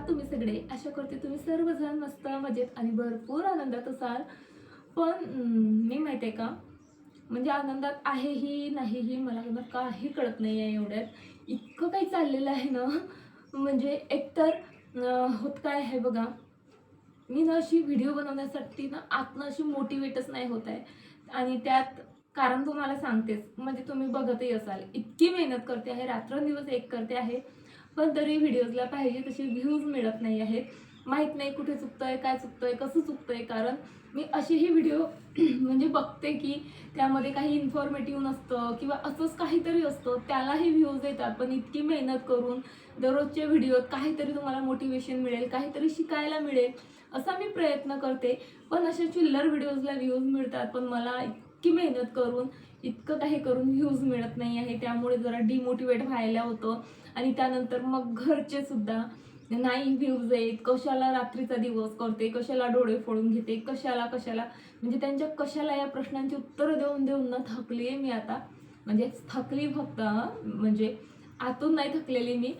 आहात तुम्ही सगळे. आशा करते तुम्ही सर्वजण मस्त मजेत आणि भरपूर आनंदात असाल. पण मी माहिती आहे का? म्हणजे आनंदात आहेही नाहीही मला ना काही कळत नाही आहे एवढ्यात. इतकं काही चाललेलं आहे ना. म्हणजे एकतर होत काय आहे बघा. मी ना अशी व्हिडिओ बनवण्यासाठी ना आतनं अशी मोटिवेटच नाही होत आहे. आणि त्यात कारण तुम्हाला सांगतेच. म्हणजे तुम्ही बघतही असाल. इतकी मेहनत करते आहे रात्रंदिवस एक करते आहे. पण तरी व्हिडिओजला पाहिजे तसे व्ह्यूज मिळत नाही आहेत. माहीत नाही कुठे चुकतंय काय चुकतं आहे कसं चुकतं आहे कारण मी असेही व्हिडिओ म्हणजे बघते की त्यामध्ये काही इन्फॉर्मेटिव्ह नसतं किंवा असंच काहीतरी असतं त्यालाही व्ह्यूज येतात. पण इतकी मेहनत करून दररोजच्या व्हिडिओत काहीतरी तुम्हाला मोटिवेशन मिळेल काहीतरी शिकायला मिळेल असा मी प्रयत्न करते. पण अशा चिल्लर व्हिडिओजला व्ह्यूज मिळतात पण मला इतकी मेहनत करून इतकं काही करून व्ह्यूज मिळत नाही आहे. त्यामुळे जरा डिमोटिवेट व्हायला होतं. आणि त्यानंतर मग घरचे सुद्धा नाही व्ह्यूज आहेत. कशाला रात्रीचा दिवस करते? कशाला डोळे फोडून घेते? कशाला कशाला? म्हणजे त्यांच्या कशाला या प्रश्नांची उत्तरं देऊन देऊन ना थकली आहे मी आता. म्हणजे थकली फक्त म्हणजे आतून नाही थकलेली मी.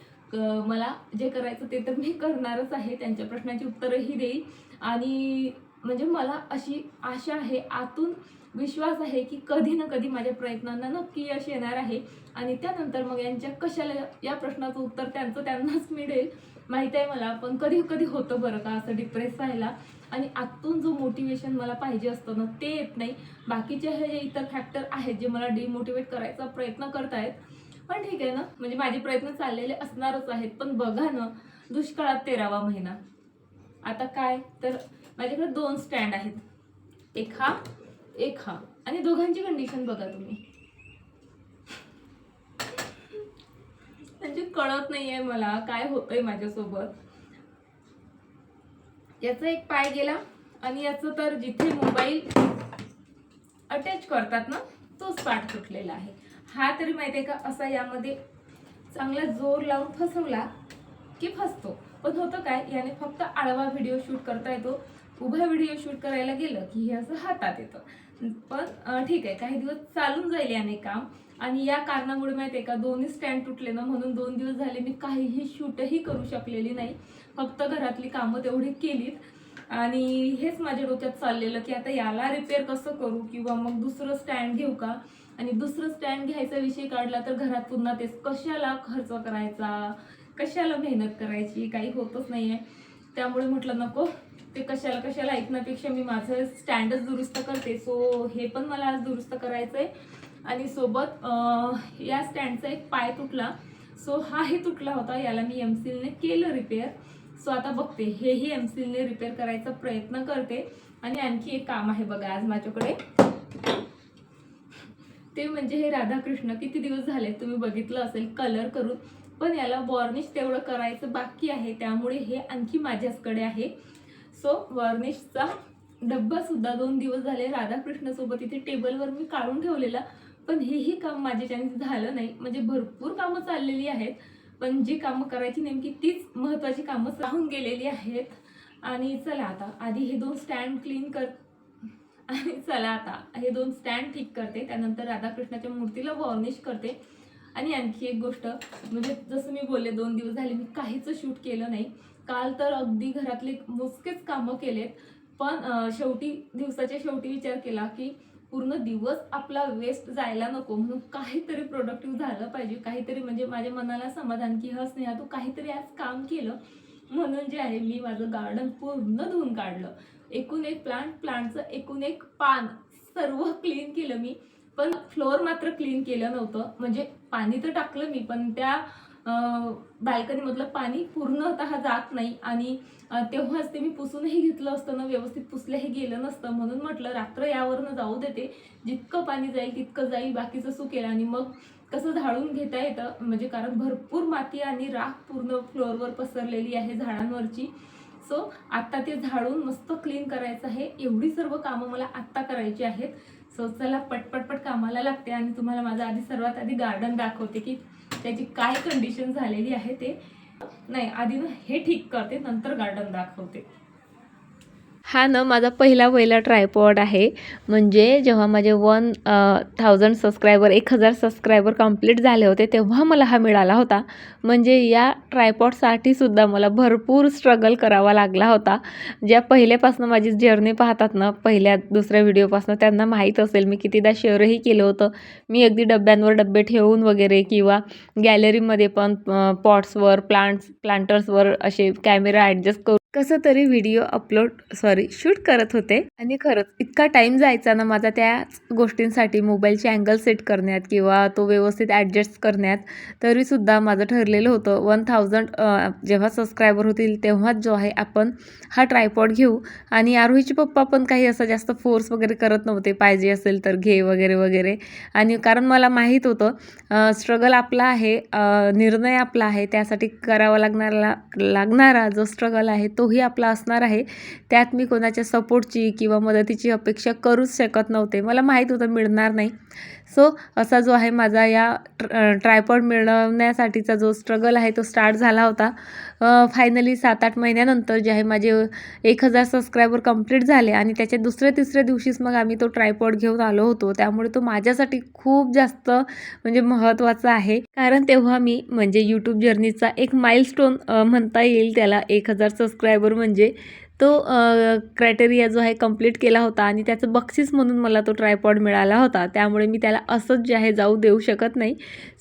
मला जे करायचं ते तर मी करणारच आहे. त्यांच्या प्रश्नांची उत्तरंही देईल आणि म्हणजे मला अशी आशा आहे आतून विश्वास आहे की कधी ना कधी माझ्या प्रयत्नांना नक्की यश येणार आहे. आणि त्यानंतर मग यांच्या कशाला या प्रश्नाचं उत्तर त्यांचं त्यांनाच मिळेल माहीत आहे मला. पण कधी कधी होतं बरं का असं डिप्रेस व्हायला. आणि आतून जो मोटिवेशन मला पाहिजे असतं ना ते येत नाही. बाकीचे हे इतर फॅक्टर आहेत जे मला डिमोटिवेट करायचा प्रयत्न करतायत. पण ठीक आहे ना म्हणजे माझे प्रयत्न चाललेले असणारच आहेत. पण बघा ना दुष्काळात तेरावा महिना. आता काय? तर माझ्याकडे दोन स्टँड आहेत. एक हा एक हा. आणि दोघांची कंडिशन बघा तुम्ही. म्हणजे कळत नाहीये मला काय होतंय माझ्यासोबत. याचा एक पाय गेला आणि याचं तर जिथे मोबाईल अटॅच करतात ना तोच पाठ तुटलेला आहे. हा तरी माहितीये का असा यामध्ये चांगला जोर लावून फसवला की फसतो. पण होतं काय याने फक्त आळवा व्हिडिओ शूट करता येतो. उभा व्हिडिओ शूट करायला गेलं की हे असं हातात येतं. पण ठीक आहे काही दिवस चालून जाईल याने काम. आणि या कारणामुळे माहिती आहे का दोन्ही स्टँड तुटले ना म्हणून दोन दिवस झाले मी काहीही शूटही करू शकलेली नाही. फक्त घरातली कामं तेवढी केलीत. आणि हेच माझ्या डोक्यात चाललेलं की आता याला रिपेअर कसं करू किंवा मग दुसरं स्टँड घेऊ का? आणि दुसरं स्टँड घ्यायचा विषय काढला तर घरात पुन्हा तेच कशाला खर्च करायचा? कशाला मेहनत करायची? काही होतच नाही आहे त्यामुळे म्हटलं नको. ते कशाला कशाला ऐकण्यापेक्षा मी माझं स्टँडच दुरुस्त करते. सो हे पण मला आज दुरुस्त करायचं आहे आणि सोबत या स्टँडचा एक पाय तुटला. सो हाही तुटला होता. याला मी एमसीलने केलं रिपेअर सो आता बघते. हेही एमसीलने रिपेअर करायचा प्रयत्न करते. आणि आणखी एक काम आहे बघा आज माझ्याकडे. ते म्हणजे हे राधाकृष्ण किती दिवस झाले तुम्ही बघितलं असेल कलर करून. पण याला वॉर्निश तेवढं करायचं बाकी आहे त्यामुळे हे आणखी माझ्याचकडे आहे. सो वॉर्निशचा डब्बासुद्धा दोन दिवस झाले राधाकृष्णासोबत इथे टेबलवर मी काढून ठेवलेला. पण हेही काम माझ्याच्याने झालं नाही. म्हणजे भरपूर कामं चाललेली आहेत. पण जी कामं करायची नेमकी तीच महत्त्वाची कामं राहून गेलेली आहेत. आणि चला आता आधी हे दोन स्टँड क्लीन कर आणि चला आता. हे दोन स्टँड ठीक करते. त्यानंतर राधाकृष्णाच्या मूर्तीला वॉर्निश करते. आणि आणखी एक गोष्ट म्हणजे जसं मी बोलले दोन दिवस झाले मी काहीच शूट केलं नाही. काल तर अगदी घरातले मोजकेच कामं केलेत. पण शेवटी दिवसाच्या शेवटी विचार केला की पूर्ण दिवस आपला वेस्ट जायला नको. म्हणून काहीतरी प्रोडक्टिव्ह झालं पाहिजे. काहीतरी म्हणजे माझ्या मनाला समाधान की हस नाही तू काहीतरी आज काम केलं. म्हणून जे आहे मी माझं गार्डन पूर्ण धुवून काढलं. एकूण एक प्लांट प्लांटचं एकूण एक पान. सर्व क्लीन केलं मी. पण फ्लोअर मात्र क्लीन केलं नव्हतं. म्हणजे पाणी तर टाकलं मी पण त्या बाल्कनीमधलं पाणी पूर्णतः जात नाही. आणि तेव्हाच ते मी पुसूनही घेतलं असतं ना व्यवस्थित पुसलंही गेलं नसतं. म्हणून म्हटलं रात्र यावरनं जाऊ देते. जितकं पाणी जाईल तितकं जाईल बाकीचं सुकेल. आणि मग कसं झाडून घेता येतं? म्हणजे कारण भरपूर माती आणि राख पूर्ण फ्लोअरवर पसरलेली आहे झाडांवरची. सो आत्ता ते झाडून मस्त क्लीन करायचं आहे. एवढी सर्व कामं मला आत्ता करायची आहेत. सो चला पटपटपट कामाला लागते आणि तुम्हाला माझं आधी सर्वात आधी गार्डन दाखवते की त्याची काय कंडिशन झालेली आहे ते. नाही आधी ना हे ठीक करते नंतर गार्डन दाखवते. हा ना माझा पहिला पहिला ट्रायपॉड आहे. म्हणजे जेव्हा माझे वन थाउजंड सबस्क्रायबर एक हजार सबस्क्रायबर कंप्लीट झाले होते तेव्हा मला हा मिळाला होता. म्हणजे या ट्रायपॉडसाठी सुद्धा मला भरपूर स्ट्रगल करावा लागला होता. ज्या पहिल्यापासून माझी जर्नी पाहतात ना पहिल्या दुसऱ्या व्हिडिओपासून त्यांना माहीत असेल मी कितीदा शेअरही केलं होतं. मी अगदी डब्यांवर डब्बे ठेवून वगैरे किंवा गॅलरीमध्ये पण पॉट्सवर प्लांट्स प्लांटर्सवर असे कॅमेरा ॲडजस्ट करून कसं तरी व्हिडिओ अपलोड सॉरी शूट करत होते. आणि खरंच इतका टाईम जायचा ना माझा त्याच गोष्टींसाठी मोबाईलचे अँगल सेट करण्यात किंवा तो व्यवस्थित ॲडजस्ट करण्यात तरीसुद्धा माझं ठरलेलं होतं. वन थाउजंड जेव्हा सबस्क्रायबर होतील तेव्हाच जो आहे आपण हा ट्रायपॉड घेऊ. आणि आरोहीचे पप्पा पण काही असं जास्त फोर्स वगैरे करत नव्हते. पाहिजे असेल तर घे वगैरे वगैरे. आणि कारण मला माहीत होतं स्ट्रगल आपला आहे निर्णय आपला आहे त्यासाठी करावा लागणारा लागणारा जो स्ट्रगल आहे तोही आपला असणार आहे. त्यात मी कोणाच्या सपोर्टची किंवा मदतीची अपेक्षा करूच शकत नव्हते. मला माहीत होतं मिळणार नाही. सो असा जो आहे माझा या ट्रायपॉड मिळवण्यासाठीचा जो स्ट्रगल आहे तो स्टार्ट झाला होता. फायनली सात आठ महिन्यानंतर जे आहे माझे एक हजार सबस्क्रायबर कंप्लीट झाले आणि त्याच्या दुसऱ्या तिसऱ्या दिवशीच मग आम्ही तो ट्रायपॉड घेऊन आलो होतो. त्यामुळे तो माझ्यासाठी खूप जास्त म्हणजे महत्त्वाचा आहे. कारण तेव्हा मी म्हणजे यूट्यूब जर्नीचा एक माइलस्टोन म्हणता येईल त्याला. एक हजार सबस्क्रायबर म्हणजे तो क्रायटेरिया जो आहे कंप्लीट केला होता आणि त्याचं बक्षीस म्हणून मला तो ट्रायपॉड मिळाला होता. त्यामुळे मी त्याला असंच जे आहे जाऊ देऊ शकत नाही.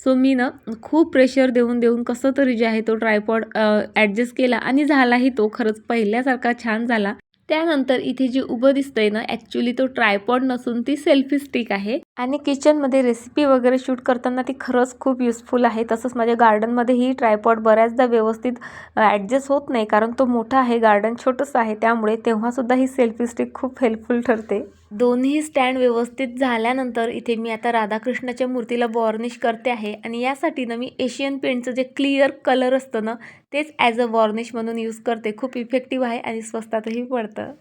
सो मी ना खूप प्रेशर देऊन देऊन कसं तरी जे आहे तो ट्रायपॉड ॲडजस्ट केला आणि झालाही तो खरंच पहिल्यासारखा छान झाला. त्यानंतर इथे जी उभं दिसतंय ना ॲक्च्युली तो ट्रायपॉड नसून ती सेल्फी स्टिक आहे. आणि किचनमध्ये रेसिपी वगैरे शूट करताना ती खरंच खूप युजफुल आहे. तसंच माझ्या गार्डनमध्येही ट्रायपॉड बऱ्याचदा व्यवस्थित ॲडजस्ट होत नाही कारण तो मोठा आहे गार्डन छोटंसं आहे त्यामुळे तेव्हासुद्धा ही सेल्फी स्टिक खूप हेल्पफुल ठरते. दोन्ही स्टँड व्यवस्थित झाल्यानंतर इथे मी आता राधाकृष्णाच्या मूर्तीला वॉर्निश करते आहे. आणि यासाठी ना मी एशियन पेंटचं जे क्लिअर कलर असतं ना तेच ॲज अ वॉर्निश म्हणून यूज करते. खूप इफेक्टिव्ह आहे आणि स्वस्तातही पडतं.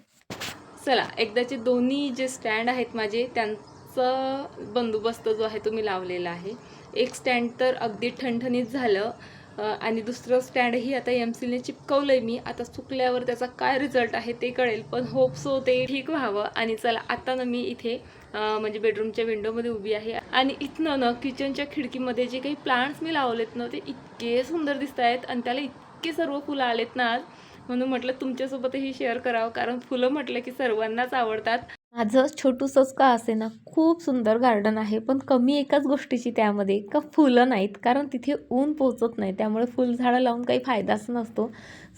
चला एकदाचे दोन्ही जे स्टँड आहेत माझे त्यांचा बंदोबस्त जो आहे तो मी लावलेला आहे. एक स्टँड तर अगदी ठणठणीत झालं. आणि दुसरं स्टँडही आता एम सीने चिपकवलं आहे मी. आता चुकल्यावर त्याचा काय रिझल्ट आहे ते कळेल पण होप सो ते ठीक व्हावं. आणि चला आता ना मी इथे म्हणजे बेडरूमच्या विंडोमध्ये उभी आहे. आणि इथनं ना किचनच्या खिडकीमध्ये जे काही प्लांट्स मी लावलेत ना ते इतके सुंदर दिसत आहेत आणि त्याला इतके सर्व फुलं आलेत ना आज. म्हणून म्हटलं तुमच्यासोबतही शेअर करावं. कारण फुलं म्हटलं की सर्वांनाच आवडतात. माझं छोटूसंच का असे ना खूप सुंदर गार्डन आहे पण कमी एकाच गोष्टीची त्यामध्ये का फुलं नाहीत कारण तिथे ऊन पोचत नाही त्यामुळे फुलझाडं लावून काही फायदाच नसतो.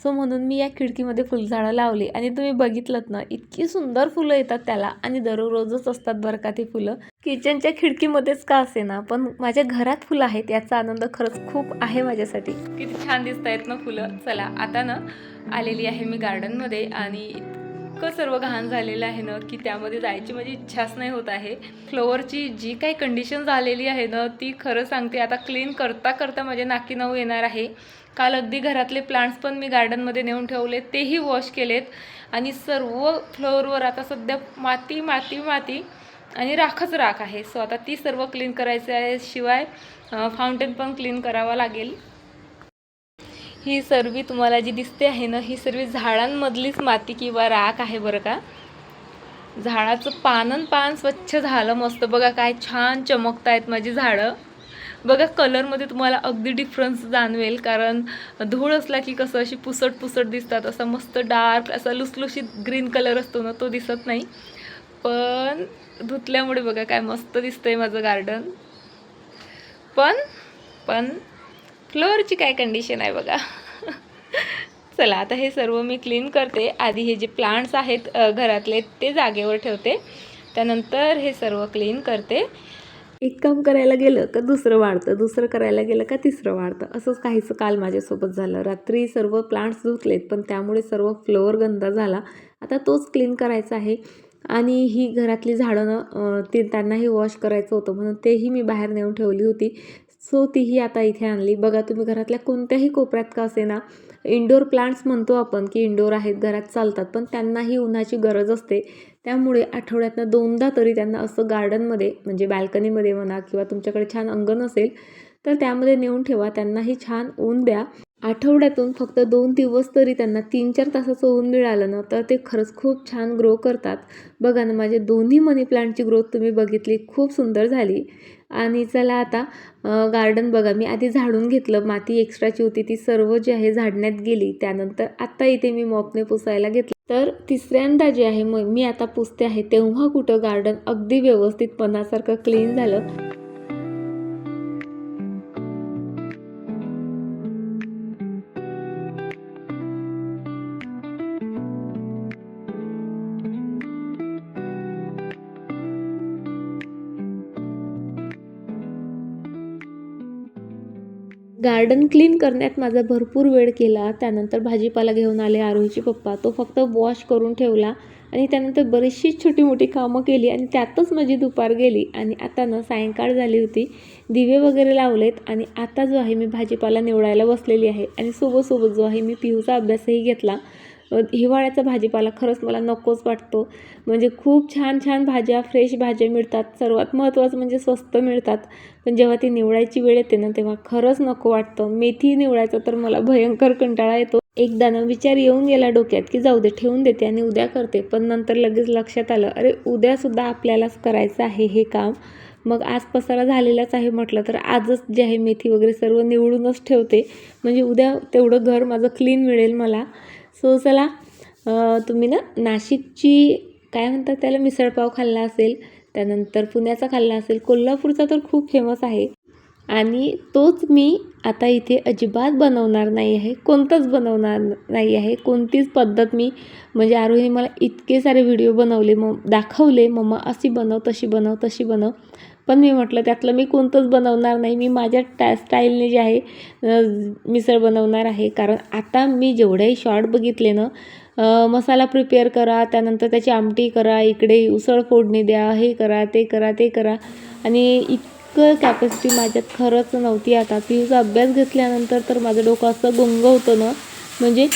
सो म्हणून मी या खिडकीमध्ये फुलझाडं लावली आणि तुम्ही बघितलं ना इतकी सुंदर फुलं येतात त्याला आणि दररोजच असतात बरं का ती फुलं. किचनच्या खिडकीमध्येच का असे ना पण माझ्या घरात फुलं आहेत याचा आनंद खरंच खूप आहे माझ्यासाठी. किती छान दिसत आहेत ना फुलं. चला आता ना आलेली आहे मी गार्डनमध्ये आणि इतकं सर्व घाण झालेलं आहे ना की त्यामध्ये जायची माझी इच्छाच नाही होत आहे. फ्लोअरची जी काही कंडिशन झालेली आहे ना ती खरं सांगते आता क्लीन करता करता माझ्या नाकी नऊ येणार आहे. काल अगदी घरातले प्लांट्स पण मी गार्डनमध्ये नेऊन ठेवले तेही वॉश केलेत. आणि सर्व फ्लोअरवर आता सध्या माती माती माती आणि राखच राख आहे. सो आता ती सर्व क्लीन करायचं आहे. शिवाय फाउंटेन पण क्लीन करावा लागेल. ही सर्व तुम्हाला जी दिसते आहे ना ही सर्व झाडांमधलीच माती किंवा राख आहे बरं का? झाडाचं पानन पान स्वच्छ झालं मस्त. बघा काय छान चमकतायत माझी झाडं. बघा कलरमध्ये तुम्हाला अगदी डिफरन्स जाणवेल कारण धूळ असला की कसं अशी पुसट पुसट दिसतात. असा मस्त डार्क असा लुसलुशीत ग्रीन कलर असतो ना तो दिसत नाही. पण धुतल्यामुळे बघा काय मस्त दिसतंय माझं गार्डन पण पण फ्लोअरची काय कंडिशन आहे बघा. चला आता हे सर्व मी क्लीन करते. आधी हे जे प्लांट्स आहेत घरातले ते जागेवर ठेवते. त्यानंतर हे सर्व क्लीन करते. एक काम करायला गेलं का दुसरं वाढतं? दुसरं करायला गेलं का तिसरं वाढतं? असंच काहीचं काल माझ्यासोबत झालं. रात्री सर्व प्लांट्स धुतलेत पण त्यामुळे सर्व फ्लोअर गंदा झाला. आता तोच क्लीन करायचा आहे. आणि ही घरातली झाडं ना अ, त्यांनाही वॉश करायचं होतं म्हणून तेही मी बाहेर नेऊन ठेवली होती. सो तीही आता इथे आणली. बघा तुम्ही घरातल्या कोणत्याही कोपऱ्यात का असे ना इंडोर प्लांट्स म्हणतो आपण की इंडोर आहेत घरात चालतात पण त्यांनाही उन्हाची गरज असते. त्यामुळे आठवड्यातनं दोनदा तरी त्यांना असं गार्डनमध्ये म्हणजे बाल्कनीमध्ये म्हणा किंवा तुमच्याकडे छान अंगण असेल तर त्यामध्ये नेऊन ठेवा. त्यांनाही छान ऊन द्या. आठवड्यातून फक्त दोन दिवस तरी त्यांना तीन चार तासाचं ऊन मिळालं ना तर ते खरंच खूप छान ग्रो करतात. बघा ना माझे दोन्ही मनी प्लांटची ग्रोथ तुम्ही बघितली खूप सुंदर झाली. आणि चला आता गार्डन बघा. मी आधी झाडून घेतलं. माती एक्स्ट्राची होती. ती सर्व जी आहे झाडण्यात गेली. त्यानंतर आत्ता इथे मी मॉपने पुसायला घेतलं. तर तिसऱ्यांदा जे आहे मग मी आता पुसते आहे तेव्हा कुठं गार्डन अगदी व्यवस्थित मनासारखं क्लीन झालं. गार्डन क्लीन करण्यात माझा भरपूर वेळ केला. त्यानंतर भाजीपाला घेऊन आले आरोहीचे पप्पा. तो फक्त वॉश करून ठेवला आणि त्यानंतर बरीचशी छोटी मोठी कामं केली आणि त्यातच माझी दुपार गेली. आणि आता ना सायंकाळ झाली होती. दिवे वगैरे लावलेत आणि आता जो आहे मी भाजीपाला निवडायला बसलेली आहे आणि सोबत जो आहे मी पिऊचा अभ्यासही घेतला. हिवाळ्याचा भाजीपाला खरंच मला नकोच वाटतो. म्हणजे खूप छान छान भाज्या फ्रेश भाज्या मिळतात. सर्वात महत्त्वाचं म्हणजे स्वस्त मिळतात. पण जेव्हा ती निवडायची वेळ येते ना तेव्हा खरंच नको वाटतं. मेथी निवडायचं तर मला भयंकर कंटाळा येतो. एकदा ना विचार येऊन गेला डोक्यात की जाऊ दे ठेवून देते आणि उद्या करते. पण नंतर लगेच लक्षात आलं अरे उद्यासुद्धा आपल्यालाच करायचं आहे हे काम. मग आज पसारा झालेलाच आहे म्हटलं तर आजच जे आहे मेथी वगैरे सर्व निवडूनच ठेवते. म्हणजे उद्या तेवढं घर माझं क्लीन मिळेल मला. सो चला तुम्ही ना नाशिकची काय म्हणतात त्याला मिसळपाव खाल्ला असेल त्यानंतर पुण्याचा खाल्ला असेल कोल्हापूरचा तर खूप फेमस आहे. आणि तोच मी आता इथे अजिबात बनवणार नाही आहे कोणतंच बनवणार नाही आहे कोणतीच पद्धत मी म्हणजे आरोहीने मला इतके सारे व्हिडिओ बनवले मग दाखवले मम्मा अशी बनव तशी बनव तशी बनव. पण मी म्हटलं त्यातलं मी कोणतंच बनवणार नाही. मी माझ्या टा स्टाईलने जे आहे मिसळ बनवणार आहे. कारण आता मी जेवढेही शॉर्ट बघितले ना मसाला प्रिपेअर करा त्यानंतर त्याची आमटी करा इकडे उसळ फोडणी द्या हे करा ते करा ते करा. आणि इतकं कॅपॅसिटी माझ्यात खरंच नव्हती. आता पियूचा अभ्यास घेतल्यानंतर तर माझं डोकं असं गुंग होतं ना. म्हणजे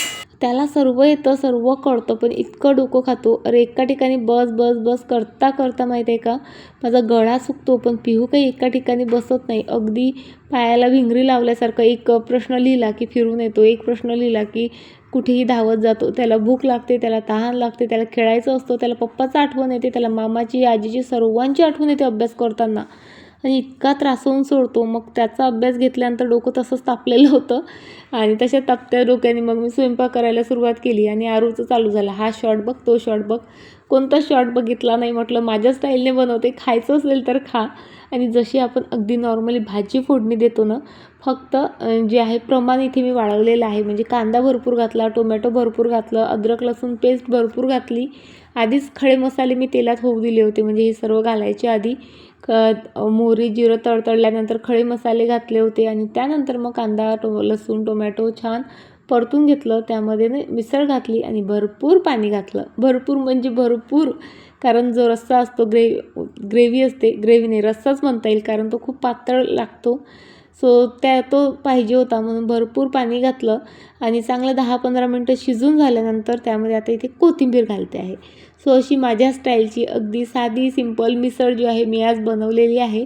त्याला सर्व येतं सर्व कळतं पण इतकं डोकं खातो. अरे एका ठिकाणी बस बस बस करता करता माहीत आहे का माझा गळा सुकतो पण पिहू काही एका ठिकाणी बसत नाही. अगदी पायाला भिंगरी लावल्यासारखं एक प्रश्न लिहिला की फिरून येतो एक प्रश्न लिहिला की कुठेही धावत जातो. त्याला भूक लागते त्याला तहान लागते त्याला खेळायचं असतं त्याला पप्पाचं आठवण येते त्याला मामाची आजीची सर्वांची आठवण येते अभ्यास करताना. आणि इतका त्रासवून सोडतो. मग त्याचा अभ्यास घेतल्यानंतर डोकं तसंच तापलेलं होतं. आणि तशा तापत्या डोक्याने मग मी स्वयंपाक करायला सुरुवात केली आणि आरूचं चालू झालं. हा शॉर्ट बघ तो शॉर्ट बघ. कोणता शॉर्ट बघितला नाही म्हटलं माझ्या स्टाईलने बनवते. खायचं असेल तर खा. आणि जशी आपण अगदी नॉर्मली भाजी फोडणी देतो ना फक्त जे आहे प्रमाण इथे मी वाढवलेलं आहे. म्हणजे कांदा भरपूर घातला टोमॅटो भरपूर घातलं अद्रक लसूण पेस्ट भरपूर घातली. आधीच खडे मसाले मी तेलात होऊ दिले होते. म्हणजे हे सर्व घालायच्या आधी. क मोहरी जिरं तडतडल्यानंतर खडे मसाले घातले होते. आणि त्यानंतर मग कांदा टो लसूण टोमॅटो छान परतून घेतलं. त्यामध्ये ना मिसळ घातली आणि भरपूर पाणी घातलं. भरपूर म्हणजे भरपूर. कारण जो रस्सा असतो ग्रे ग्रेव्ही असते ग्रेव्हीने रस्साच म्हणता येईल. कारण तो खूप पातळ लागतो. सो त्या तो पाहिजे होता म्हणून भरपूर पाणी घातलं आणि चांगलं दहा पंधरा मिनटं शिजून झाल्यानंतर त्यामध्ये आता इथे कोथिंबीर घालते आहे. सो अशी माझ्या स्टाईलची अगदी साधी सिंपल मिसळ जी आहे मी आज बनवलेली आहे.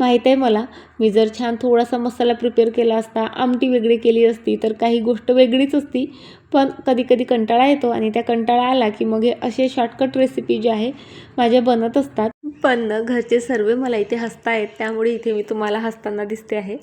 माहीत आहे मला. मी जर छान थोडासा मसाला प्रिपेअर केला असता आमटी वेगळी केली असती तर काही गोष्ट वेगळीच असती. पण कधी कधी कंटाळा येतो आणि त्या कंटाळा आला की मग हे असे शॉर्टकट रेसिपी जे आहे माझ्या बनत असतात. पण घरचे सर्व मला इथे हसता आहेत त्यामुळे इथे मी तुम्हाला हसताना दिसते आहे.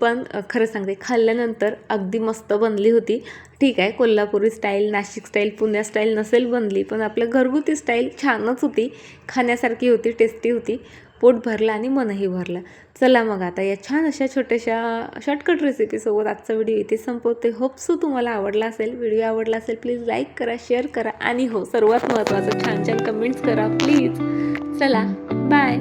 पण खरं सांगते खाल्ल्यानंतर अगदी मस्त बनली होती. ठीक आहे कोल्हापुरी स्टाईल नाशिक स्टाईल पुण्या स्टाईल नसेल बनली पण आपलं घरगुती स्टाईल छानच होती. खाण्यासारखी होती टेस्टी होती. पोट भरलं आणि मनही भरलं. चला मग आता या छान अशा छोट्याशा शॉर्टकट रेसिपीसोबत आजचा व्हिडिओ इथे संपवते. होपसो तुम्हाला आवडला असेल. व्हिडिओ आवडला असेल प्लीज लाईक करा शेअर करा आणि हो सर्वात महत्त्वाचं छान छान कमेंट्स करा प्लीज चला बाय